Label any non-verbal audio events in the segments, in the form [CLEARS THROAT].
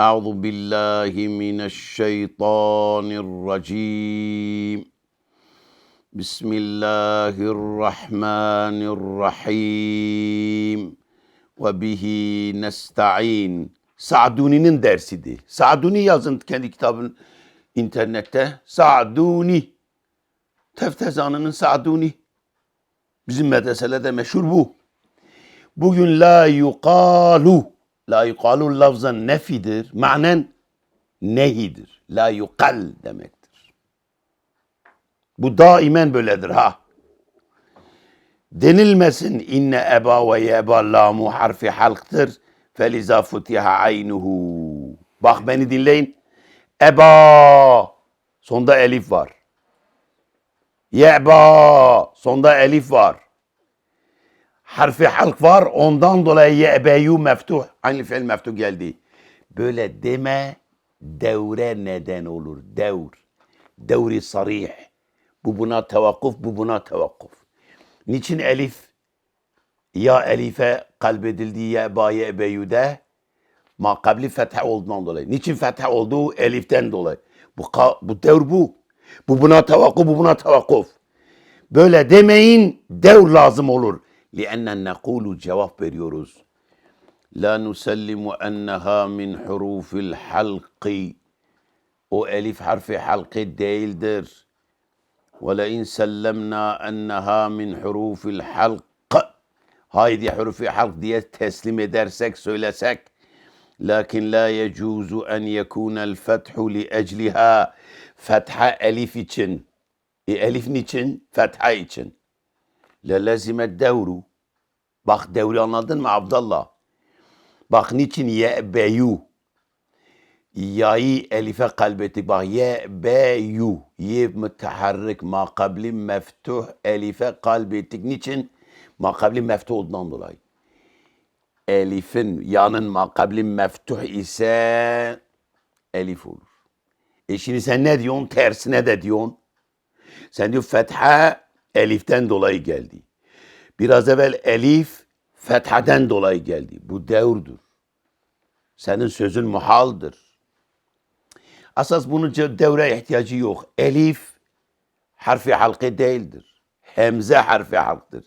أعوذ بالله من الشيطان الرجيم بسم الله الرحمن الرحيم وبه نستعين Sa'duni'nin dersiydi. Sa'duni yazın kendi kitabın internette. Sa'duni. Teftezanının Sa'duni. Bizim medreselerde meşhur bu. Bugün la yuqalu. La yuqalu lafzan nefidir. Manen nehidir. La yuqal demektir. Bu daimen böyledir ha. Denilmesin inne eba ve yeba lamu harfi halktır. Feliza futiha aynuhu. Bak beni dinleyin. Eba. Sonda elif var. Yeba. Sonda elif var. Harfi halk var. Ondan dolayı yebeyu meftuh. Aynı fiil meftuh geldi. Böyle deme devre neden olur. Devr. Devri sarih. Bu buna tevakkuf, bu buna tevakkuf. Niçin elif ya elife kalbedildi ya ba yebeyude ma kabli fetha olduğundan dolayı. Niçin fetha olduğu eliften dolayı. Bu, bu devr bu. Bu buna tevakkuf, bu buna tevakkuf. Böyle demeyin devr lazım olur. لأن نقول جواب بريوروز لا نسلم أنها من حروف الحلق. وألف حرف حلق دايلدر ولئن سلمنا أنها من حروف الحلق. هاي دي حروف حلق دي تسلم درسك سك لكن لا يجوز أن يكون الفتح لأجلها. فتحة ألف تشن إيه ألف نيتشن فتحة تشن elif niçin? Fetha için. Le lezime devru. Bak devri anladın mı Abdallah? Bak niçin ye'beyu? Ya'yı elife kalbettik. Bak ye'beyu. Ye müteharrik ma kabli meftuh elife kalbettik. Niçin? Ma kabli meftuh olduğundan dolayı. Elifin yanın ma kabli meftuh ise elif olur. E şimdi sen ne diyorsun? Tersine de diyorsun. Sen diyor fetha eliften dolayı geldi. Biraz evvel elif fethaden dolayı geldi. Bu devrdür. Senin sözün muhaldır. Asas bunun ce- devre ihtiyacı yok. Elif harfi halkı değildir. Hemze harfi halktır.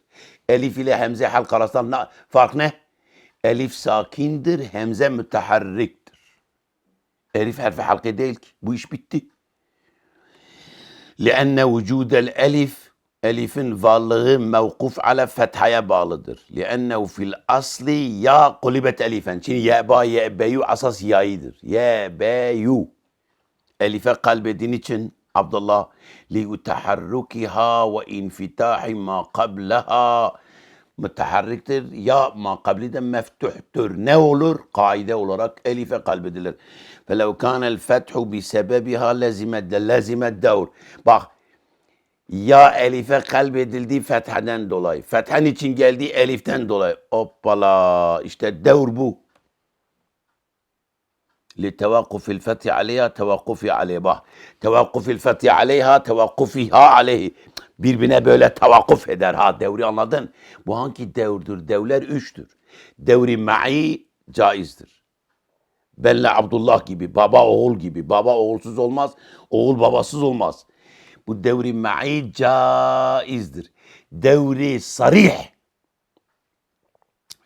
Elif ile hemze halk arasında na- fark ne? Elif sakindir, hemze müteharriktir. Elif harfi halkı değil ki. Bu iş bitti. لأن وجود الألف ألف فالغي موقوف على فتحة يا بالدر. لأنه في الأصل يا قلبت ألفا. شين يا با يا بايو أساس يا يدر. يا بايو ألف قلب ديني شن؟ عبد الله. لتحركها وإنفتاح ما قبلها. متحرك تر. يا ما قبل ده مفتوح تر. نولر قاعدة ولرك ألف قلب دلر. فلو كان الفتح بسببها لازم لازم الدور. باخ ya elife kalbedildi fethaden dolayı. Fethan için geldi eliften dolayı. Hoppala işte devr bu. لتوقف الفتح عليها توقفي عليه bak. Tevakkuf الفتح عليها tevakkufiha aleyhi. Birbirine böyle tevakkuf eder ha devri anladın. Bu hangi devrdür? Devler üçtür. Devri ma'i caizdir. Benle Abdullah gibi, baba oğul gibi. Baba oğulsuz olmaz, oğul babasız olmaz. Bu devri ma'i caizdir. Devri sarih.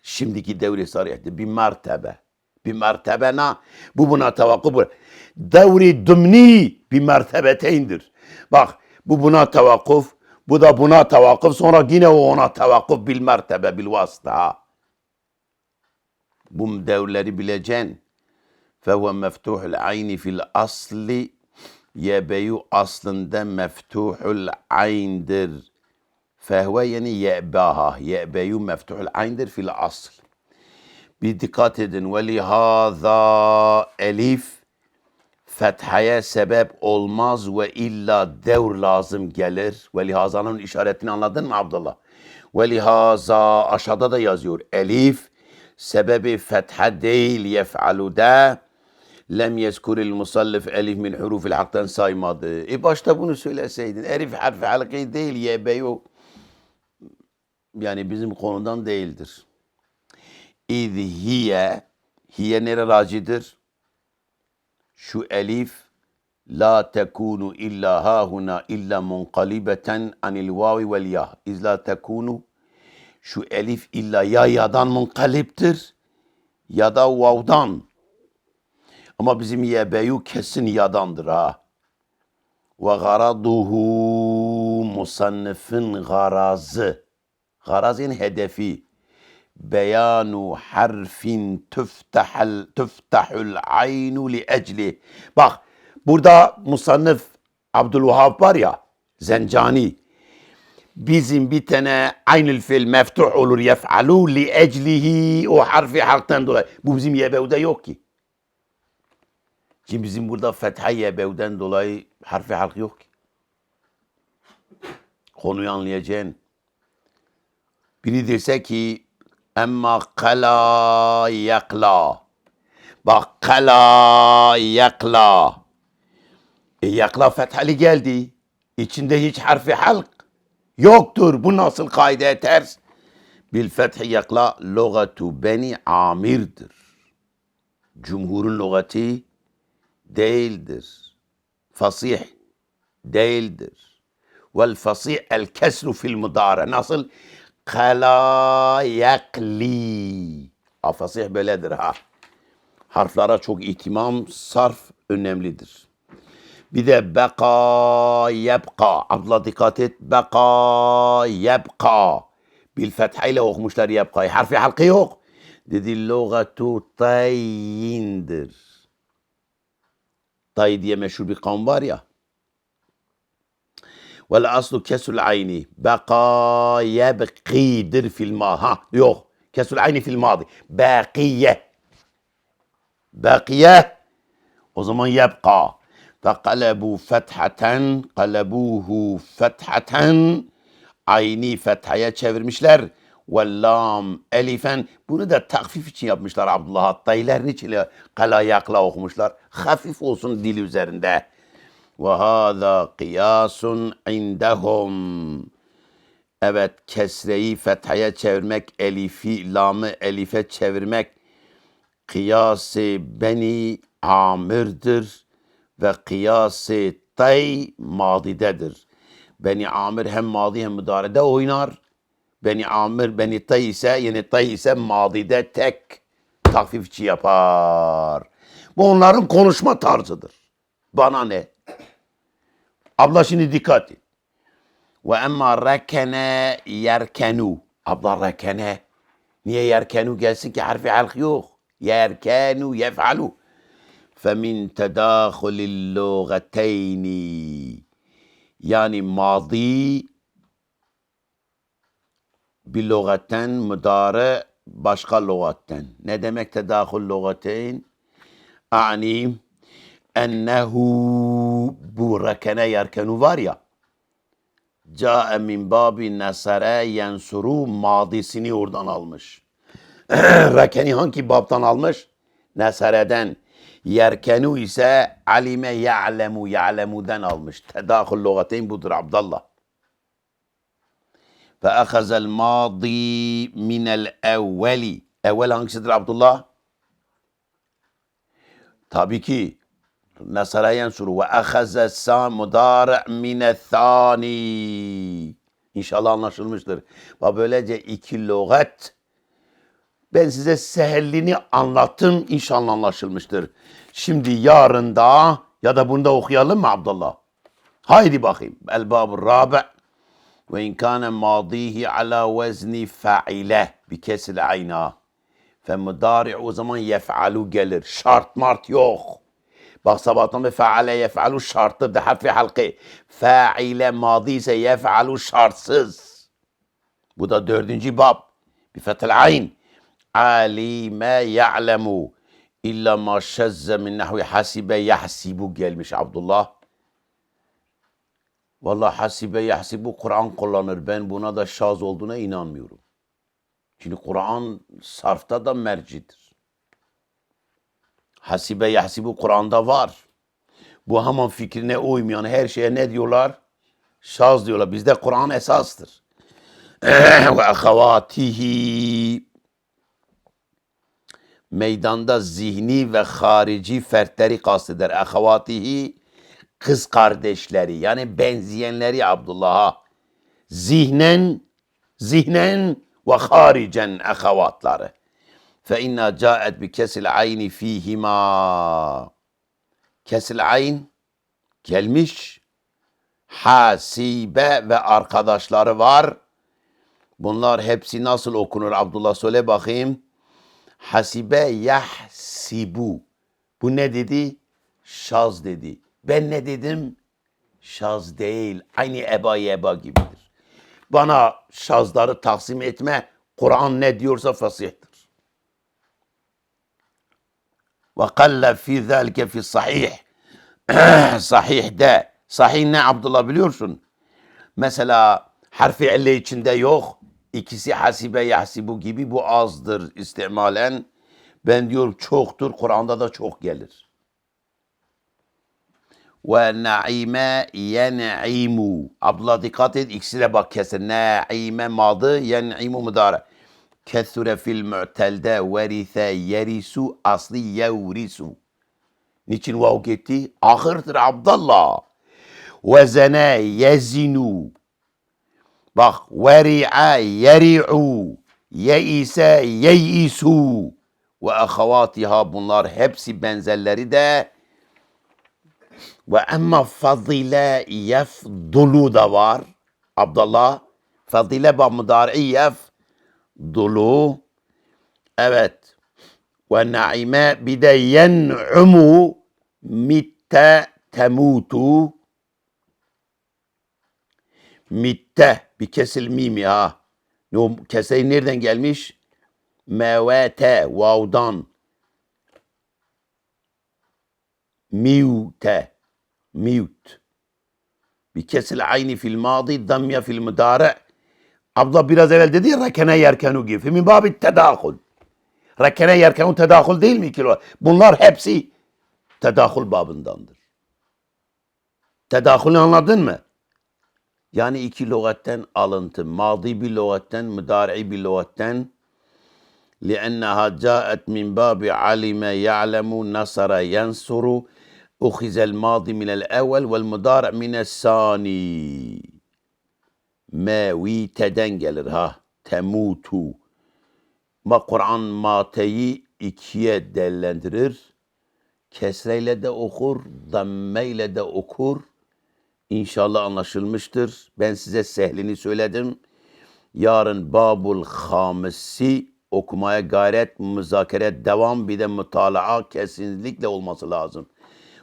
Şimdiki devri sarihtir. Bir mertebe. Bir mertebena. Bu buna tevakkuf. bu- Devri dümni bir mertebeteyndir. Bak bu buna tevakkuf. Bu da buna tevakkuf. Sonra yine o ona tevakkuf bil mertebe bil vasıta. Bu devleri bileceksin. فهو مفتوح العين في الأصل yebeyu aslında meftuhul ayn'dir. Fehve yani ye'baha. Ye'beyu meftuhul ayn'dir fil asl. Bir dikkat edin. Ve lihaza elif fethaya sebep olmaz ve illa devr lazım gelir. Ve lihazanın işaretini anladın mı Abdullah? Ve lihaza aşağıda da yazıyor. Elif sebebi fetha değil yef'aluda lem yezkuril musallif elif min hurufil haktan saymadı. E başta bunu söyleseydin. Elif harfi halki değil yebeyu yani bizim konudan değildir. İz hiye nere racidir? şu elif la tekunu illa hahuna illa munqalibeten anil vavi vel ya. İz la tekunu şu elif illa ya yadan munkaliptir ya da vavdan. Ama bizim yebeyu kesin yadandır ha. Ve garaduhu musannifin garazı. Garaz yani hedefi. Beyanu harfin tüftahul, tüftahul aynu li ecli. Bak burada musannif Abdülvahhab var ya Zencani. Bizim bir tane aynül fil meftuh olur yef'alu li eclihi o harfi halktan dolayı. Bu bizim yebevde yok ki. Şimdi bizim burada fetha yebevden dolayı harfi halk yok ki. Konuyu anlayacaksın. Biri dese ki emma kala yakla. Bak kala yakla. E yakla fethali geldi. İçinde hiç harfi halk yoktur. Bu nasıl kaide ters? Bil fethi yakla logatu beni amirdir. Cumhurun logati değildir. Fasih değildir. Vel fasih el kesru fil mudare. Nasıl? Kala yakli. Ha, fasih böyledir ha. Harflara çok ihtimam, sarf önemlidir. Bir de beka yebka. Abdullah dikkat et. Beka yebka. Bil fethiyle okumuşlar yebkayı. Harfi halkı yok. Dedi logatu tayindir. Tay diye meşhur bir kavim var ya. Vel aslu kesul ayni. Beka yebkidir fil ma. Ha yok. Kesul ayni fil madi. Bakiye. Bakiye. O zaman yebka. Fekalebu fethaten. Kalebuhu fethaten. Ayni fethaya çevirmişler. Vellam elifen. Bunu da takfif için yapmışlar Abdullah Hattaylar. Niçin kala yakla okumuşlar? Hafif olsun dil üzerinde. Ve hâzâ kıyâsun indehum. Evet kesreyi fethaya çevirmek, elifi, lamı elife çevirmek kıyası beni amirdir ve kıyası tay madidedir. Beni amir hem madi hem müdarede oynar. Beni amir, beni tay ise yani tay ise madide tek takfifçi yapar. Bu onların konuşma tarzıdır. Bana ne? Abla şimdi dikkat et. Ve emma rekene yerkenu. Abla rekene. Niye yerkenu gelsin ki harfi halk yok. Yerkenu yef'alu. Femin tedâhulil lûgateyni. Yani madi bir lügatten müdare başka lügatten. Ne demek tedâhul lügateyn? Ani ennehu bu rekene yerkenu var ya Câe min babi nesere yensuru madisini oradan almış. [CLEARS THROAT] Rekeni hangi babtan almış? Nesere'den. Yerkenu ise alime ya'lemu ya'lemu'den almış. Tedahul lügateyn budur Abdallah. Fe ahazel madi minel evveli. Evvel hangisidir Abdullah? Tabii ki Nasara yensuru ve ahaze sa mudari mine thani. İnşallah anlaşılmıştır. Bak böylece iki lügat ben size sehellini anlattım. İnşallah anlaşılmıştır. Şimdi yarın da ya da bunda okuyalım mı Abdullah? Haydi bakayım. El babur rabi وإن كان ماضيه على وزن فاعله بكسل عينا فمضارع وزمان يفعل جلر شرط مارت يوخ. بقى سباطن فعل يفعل شرط ده حرف حلقه. فاعل ماضي سيفعل شرطس وده دردنجي جيباب بفتح العين. عالي ما يعلم. إلا ما شز من نحو حسب يحسب جل مش عبد الله. Vallahi hasibe yahsibu Kur'an kullanır. Ben buna da şaz olduğuna inanmıyorum. Çünkü Kur'an sarfta da mercidir. Hasibe yahsibu Kur'an'da var. Bu Haman fikrine uymayan her şeye ne diyorlar? Şaz diyorlar. Bizde Kur'an esastır. Ve ahavatihi meydanda zihni ve harici fertleri kasteder. Ehavatihi kız kardeşleri yani benzeyenleri Abdullah'a zihnen zihnen ve haricen ehavatları. Fe inna caet bi kesil ayni fihima. Kesil ayn gelmiş. Hasibe ve arkadaşları var. Bunlar hepsi nasıl okunur Abdullah söyle bakayım. Hasibe yahsibu. Bu ne dedi? Şaz dedi. Ben ne dedim? Şaz değil. Aynı eba yeba gibidir. Bana şazları taksim etme. Kur'an ne diyorsa fasihtir. Ve kalle fi zâlike fi sahih. [CLEARS THROAT] sahih de. Sahih ne Abdullah biliyorsun? Mesela harfi elle içinde yok. İkisi hasibe yahsibu gibi bu azdır istimalen. Ben diyor çoktur. Kur'an'da da çok gelir. Ve naime yen'imu. Abdullah dikkat et ikisine bak kesin. Naime madı yen'imu müdare. Kesure fil mu'telde verise yerisu asli yevrisu. Niçin vav gitti? Ahırdır Abdullah. Ve zene yezinu. Bak veri'a yeri'u. Yeise yeyisu. Ve ahavatiha bunlar hepsi benzerleri de ve emma fazile yefdulu da var. Abdullah fazile ba mudari yefdulu. Evet. Ve naime bir de yen'umu mitte temutu. Mitte bir kesil mimi ha. Keseyi nereden gelmiş? Mevete vavdan. Miute. Mute. Bir kesil ayni fil madi, damya fil müdare. Abla biraz evvel dedi ya rekene yerkenu gibi. Min babi tedahul. Rekene yerkenu tedahul değil mi ki? Bunlar hepsi tedahul babındandır. Tedahülü anladın mı? Yani iki lügatten alıntı. Madi bir lügatten, müdari bir lügatten. لأنها جاءت من باب علم يعلم نصر ينصر أخذ الماضي من الأول والمضارع من الثاني Meviteden gelir ha. Temutu. Ma Kur'an mateyi ikiye dellendirir. Kesreyle de okur, dammeyle de okur. İnşallah anlaşılmıştır. Ben size sehlini söyledim. Yarın Babul Hamisi okumaya gayret, müzakere devam bir de mutalaa kesinlikle olması lazım.